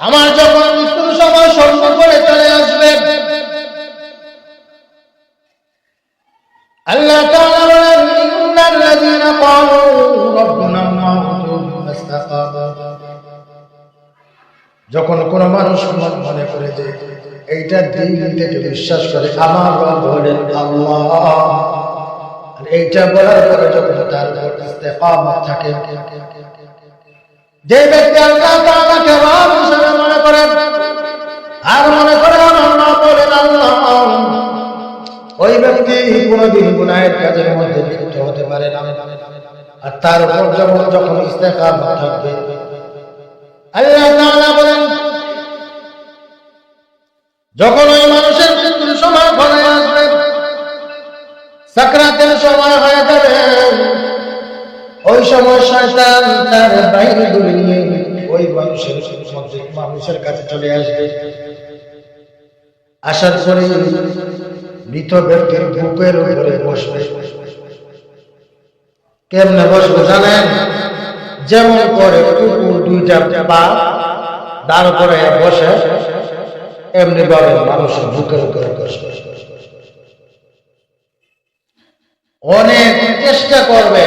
আমার যখন মৃত্যুর সময় স্বর্ণ করে চলে আসবে, আল্লাহ তাআলা বলেন, ইন্নাল্লাযীনা ক্বালু রাব্বুনা আল্লাহু যখন কোন মানুষ মনে করে যে, এইটা দিন থেকে বিশ্বাস করে, আমার রব হলেন আল্লাহ। এইটা বলার পরে যখন তার ইস্তেকামত থাকে, যে ব্যক্তি আল্লাহ তাআলাকে রব হিসেবে মনে করে, আর মনে করে আমার রব আল্লাহ। ওই ব্যক্তি কোনোদিন গুনাহের কাজের মধ্যে লিপ্ত হতে পারে না। আর তার উপর যখন যখন ইস্তেকামত থাকবে। আল্লাহ তাআলা বলেন, যখন ওই মানুষের মৃত্যুর সময় ঘরে আসবে, সাকরাতের সময় হয়ে যাবে। ওই সময় শয়তান তার বাইরে দূরে নিয়ে ওই মানুষের মধ্যে, মানুষের কাছে চলে আসবে। আসার পরে মৃত ব্যক্তির বুকের উপরে বসবে। কেমনে বসবে জানেন? যেমন করে কুকুর দুইটা পা দাঁড় করে বসে, এমনি ভাবে মানুষের বুকের উপরে বসবে। অনেক চেষ্টা করবে,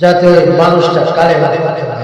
যাতে মানুষটা পড়তে না পারে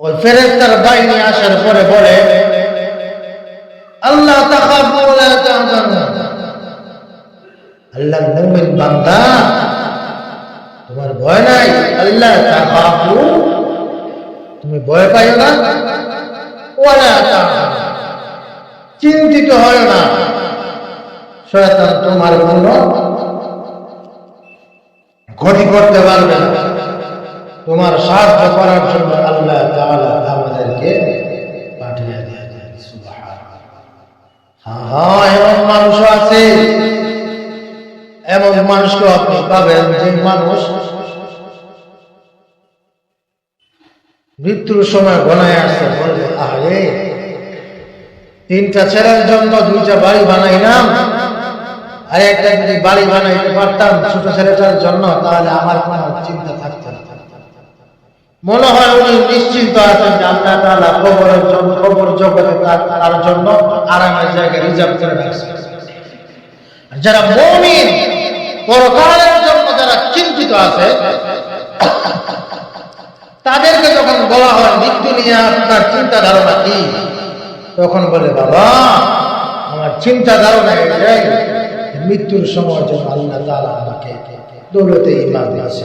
ওই ফেরেশতার বাহিনী আসার পরে বলে, আল্লাহ আল্লাহ মুমিন বান্দা, তোমার ভয় নাই? আল্লাহ তুমি ভয় পাইও না? চিন্তিত হয় না। শয়তান তোমার কোনো ক্ষতি করতে পারবে না। তোমার সাহায্য করার জন্য আল্লাহ তাআলা আমাদেরকে পাঠিয়ে দিয়েছেন, সুবহানাল্লাহ। হ্যাঁ হ্যাঁ এমন মানুষ আছে। এমন মানুষকে আপনি পাবেন যে মানুষ মৃত্যুর সময় গনায় আসছে বলবে আরে, তিনটা ছেলের জন্য দুইটা বাড়ি বানাইলাম আর একটা যদি বাড়ি বানাইতে পারতাম ছোট ছেলেটার জন্য, তাহলে আমার কোনো চিন্তা থাকতো না। মনে হয় উনি নিশ্চিন্ত আছেন যে আল্লাহ তাআলা কবরের জন্য কবর জগতে তার জন্য আরামের জায়গা রিজার্ভ করে রাখছেন যারা মুমিন, পরকালের জন্য যারা চিন্তিত আছে, তাদেরকে যখন বলা হয় মৃত্যু নিয়ে আপনার চিন্তা ধারণা কি? তখন বলে, বাবা, আমার চিন্তা ধারণা মৃত্যুর সময় যেন আল্লাহ তাআলা আমাকে দৌলতে ইমান দিয়েছে।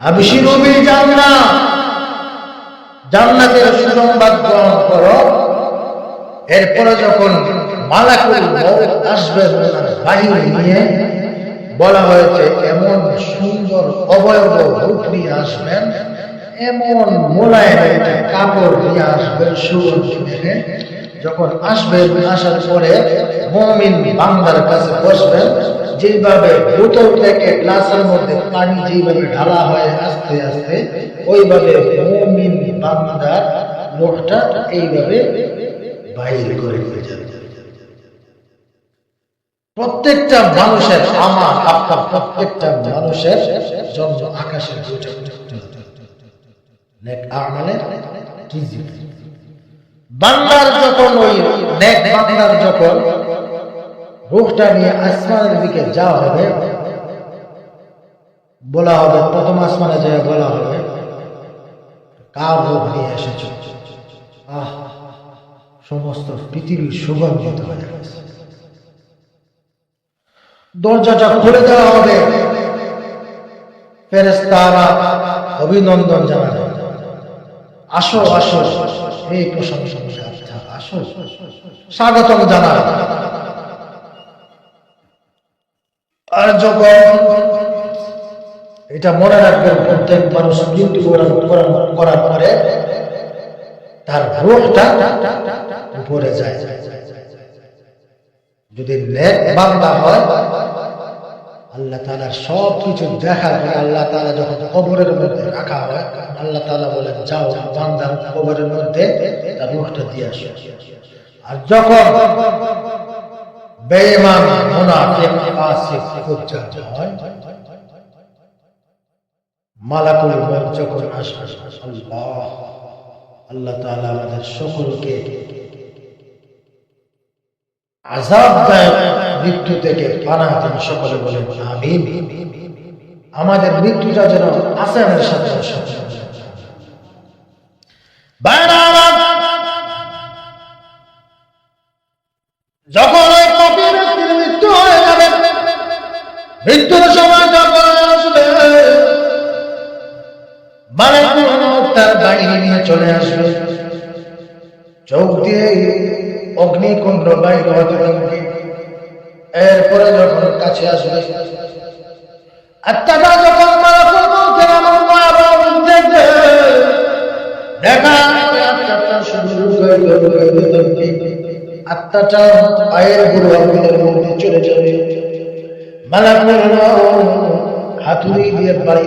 করো। আবশিরু বিল জান্নাহ জান্নাতের সুসংবাদ গ্রহণ করো এরপরে যখন মালাকুল মউত আসবে বাহিনী নিয়ে, বলা হয়েছে, এমন সুন্দর অবয়ব রূপ নিয়ে আসবেন, এমন মোলায়েম একটা কাপড় নিয়ে আসবেন সুগন্ধি মেখে যখন আসবেন, আসার পরে মমিন বান্দার কাছে বসবেন যেভাবে বোতল থেকে গ্লাসের মধ্যে পানি যেভাবে ঢালা হয় আস্তে আস্তে, ওইভাবে মমিন বান্দার মুখটা এইভাবে বাইরে করে নিয়ে যাবে। প্রত্যেকটা মানুষের আমার, আপনার প্রত্যেকটা মানুষের জন্ম নেক বাংলার যখন ওই নেক বাংলার যখন রুহটা নিয়ে আসমানের দিকে যাওয়া হবে। বলা হবে, প্রথম আসমানে যায় বলা হবে কার রূপ নিয়ে এসেছ। আহ, সমস্ত পৃথিবীর সুগন্ধিত হয়ে গেছে। দরজাটা খুলে দেওয়া হবে। ফেরেস্তারা অভিনন্দন জানাবে আসো আসো, এই প্রশংসা, আসো স্বাগতম জানাবে আর যখন এটা মনে রাখবেন, প্রত্যেক মানুষ মৃত্যু করার পরে তার রোগটা উপরে যায়। যদি বান্দা হয়, আল্লাহ তালার সব কিছু দেখার পরে আল্লাহ তালা যখন কবরের মধ্যে রাখা হয়, আল্লাহ তালা বলেন, যাও বান্দার কবরের মধ্যে তার রুখটা দিয়ে আসো। আর যখন বেঈমান, মুনাফিক মালাকুল যখন আসবে, আল্লাহ আল্লাহ তাআলা আমাদের সকলকে মৃত্যু থেকে পানা দিন, সকলে বলেন, আমিন। আমাদের মৃত্যুটা যেন আসামের সাথে। চোখ দিয়ে অগ্নিকুণ্ড বাইর হতে এরপরে যখন কাছে আসবে আত্মাটা যখন মালাকুল মউতের এমন ভয়াবহ দেখবে। দেখা আত্মাটা পায়ের মধ্যে চলে হাতুড়ি দিয়ে বাড়ি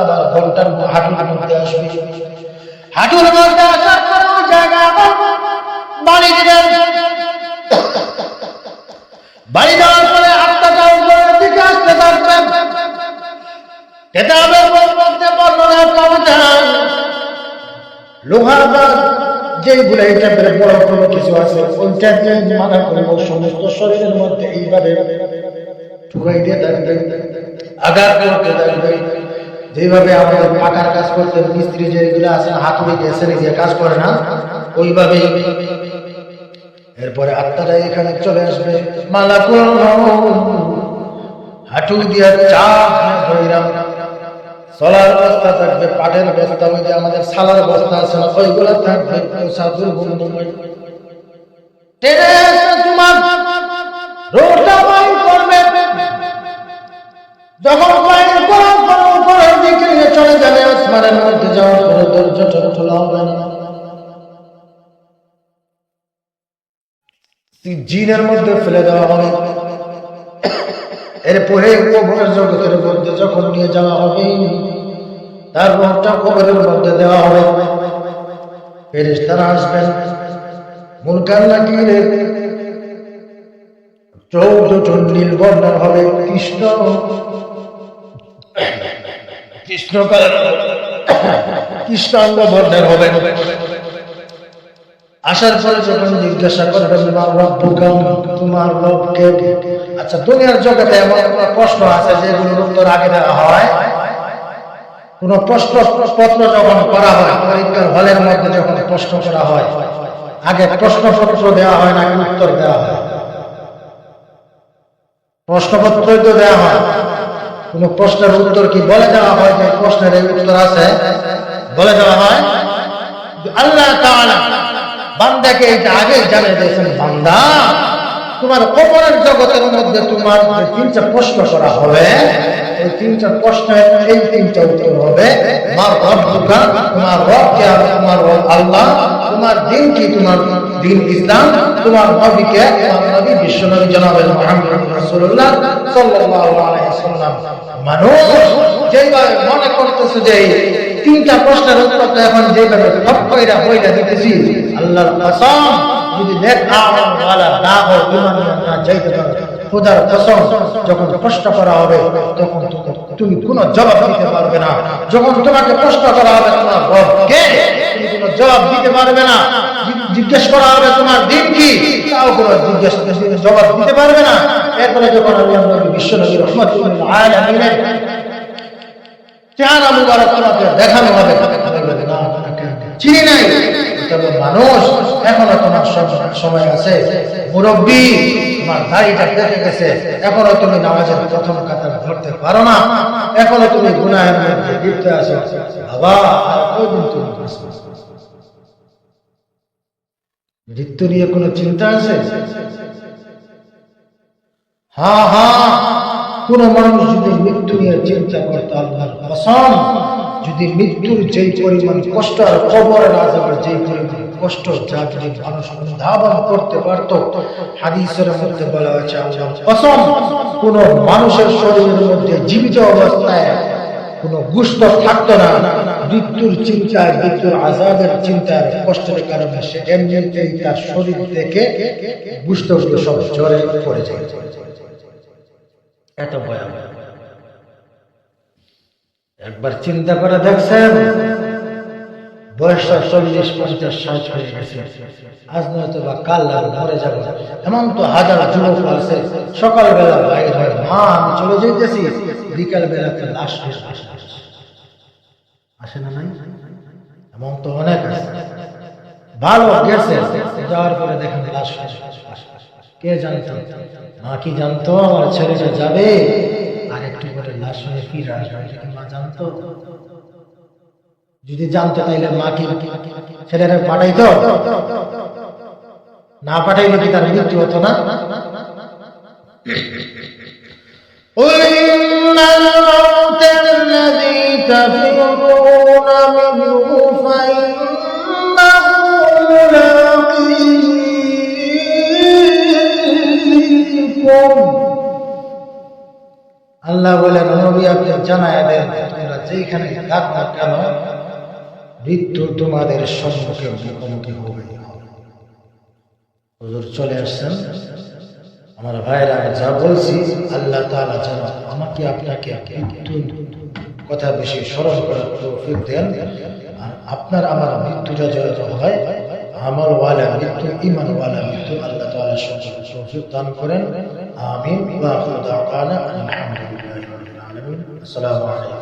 আবার ঘণ্টার হাঁটুর মধ্যে আসবে। হাঁটুর মধ্যে লোহার বাদ যেগুলো টাইপের বড় কোনো কিছু আছে মানা সমস্ত শরীরের মধ্যে ঠুকাই দিয়ে থাকবে আঘাত করতে থাকবে যেভাবে আমাদের পাকার কাজ করতে মিস্ত্রি যেগুলো আছে হাতুড়ি সেরে দিয়ে কাজ করে না, ওইভাবেই। এরপরে আত্মারা এখানে চলে আসবে। মালা হাঁটু দিয়ে চাপ ধরিলাম। সলার বস্তা থাকবে, পাটের বস্তা ওই যে আমাদের সালার বস্তা আছে না, ওইগুলো থাকবে করবে। যখন চলে মধ্যে জিনের মধ্যে ফেলে দেওয়া হবে। এরপরে কবরের জগতের মধ্যে যখন নিয়ে যাওয়া হবে, তার রোগটা কবরের মধ্যে দেওয়া হবে। ফেরেশতারা আসবেন। মুলকার নাকিরের চৌদ্দ নীল বর্ণন হবে। কৃষ্ণ কৃষ্ণ কৃষ্ণাঙ্গ বর্ণের হবে। আসার পরে যখন জিজ্ঞাসা করবেন তোমার রবকে? আচ্ছা দুনিয়ার জগতে এমন কোন প্রশ্ন আছে যেগুলোর উত্তর আগে দেওয়া হয়? কোন প্রশ্ন পত্র যখন করা হয়, পরীক্ষার হলের মধ্যে যখন প্রশ্ন করা হয়, আগে প্রশ্নপত্র দেওয়া হয় নাকি উত্তর দেওয়া হয়? প্রশ্নপত্রই তো দেওয়া হয়। কোন প্রশ্নের উত্তর কি বলে দেওয়া হয়? যে প্রশ্নের উত্তর আছে, বলে দেওয়া হয়। আল্লাহ বান্দাকে এটা আগে জানিয়ে দিয়েছেন বান্দা। তোমার কবরের জগতের মধ্যে তোমার তিনটা প্রশ্ন করা হবে এই তিনটা প্রশ্নের এই তিনটা উত্তর হবে, তোমার রব দুকা তোমার রব কে তোমার রব আল্লাহ, তোমার দিন কি? তোমার দিন ইসলাম, তোমার নবীকে তোমার নবী বিশ্বনবী জনাবে মুহাম্মদ রাসূলুল্লাহ সাল্লাল্লাহু আলাইহি সাল্লাম। মানুষ যেভাবে মনে করতেছে যে তিনটা প্রশ্নের উত্তর এখন যেভাবে ফট কইরা হইলা দিতেছি, আল্লাহর কসম যদি নেক আমল না হয় ইমান না যাইতে পারে, খোদার কসম, যখন প্রশ্ন করা হবে, তখন তুমি কোনো জবাব দিতে পারবে না। যখন তোমাকে প্রশ্ন করা হবে, তোমার রব কে? তুমি কোনো জবাব দিতে পারবে না। জিজ্ঞেস করা হবে, তোমার দিন কি? তাও কোনো জিজ্ঞেস, জবাব দিতে পারবে না। এরপরে যখন আল্লাহ নবী বিশ্ব নবী রহমতুল্লাহ আলামিনের চেহারা মুবারক তোমাকে দেখানো হবে না চিনি নাই। তবে মানুষ এখনও তোমার সময় আছে। মুরব্বী, তোমার দাড়িটা পেকে গেছে। এখনও তুমি নামাজের প্রথম কাতার ধরতে পারো না। এখনও তুমি গুনাহের মধ্যে লিপ্ত আছো। বাবা মৃত্যু নিয়ে কোনো চিন্তা আছে? হা হা, কোন মানুষ যদি মৃত্যু নিয়ে চিন্তা করতো, আল্লাহর কসম যদি মৃত্যুর যেই পরিমাণ কষ্ট আর কবরের আজাবের যেই পরিমাণ কষ্ট যা যদি মানুষ অনুধাবন করতে পারতো, হাদিসের মধ্যে বলা হয়েছে কসম, কোন মানুষের শরীরের মধ্যে জীবিত অবস্থায় কোন গুস্ত থাকতো না। মৃত্যুর চিন্তায় মৃত্যুর আজাবের চিন্তার কষ্টের কারণে সে এমনিতেই তার শরীর থেকে গুস্তগুলো সব জ্বরে পড়ে যায়। এত ভয়াবহ। একবার চিন্তা করে দেখছেন? বয়সটা চল্লিশ, পঞ্চাশ, ষাট হয়ে গেছে। আজ নয়তো বা কাল আর মরে যাবে। এমন তো হাজার যুবক আছে, সকালবেলা বাইরে হয় মা আমি চলে যেতেছি বিকাল বেলাতে লাশ আসে। না নাই? এমন তো অনেক আছে। ভালো গেছে, যাওয়ার পরে দেখেন লাশ কে জানতো? মা কি জানতো? আমার ছেলেটা যাবে? আর একটু করে লাশ হয়ে ফিরে আসবে। মা জানতো? যদি জানতো তাইলে মা কি ছেলেরা পাঠাইতো? না পাঠাইলে কি তার মৃত্যু হতো না? قل আল্লাহ বলেন নবী আপনি জানায় দেন, তোমরা যেখানে থাক না কেন, মৃত্যু তোমাদের সম্মুখে মুখোমুখি হবে। হুজুর চলে আসছেন। আমার ভাইয়েরা, আমি যা বলছি, আল্লাহ তাআলা যেন আমাকে আপনাকে মৃত্যুর কথা বেশি স্মরণ করার তৌফিক দেন। আর আপনার আমার মৃত্যুটা যেন হয়, আমল ওয়ালা মৃত্যু ইমান ওয়ালা মৃত্যু, আল্লাহ তাআলা সকল তৌফিক দান করেন। আমিন। ওয়া আখিরু দাওয়ানা আলহামদুলিল্লাহি। 塑料膜。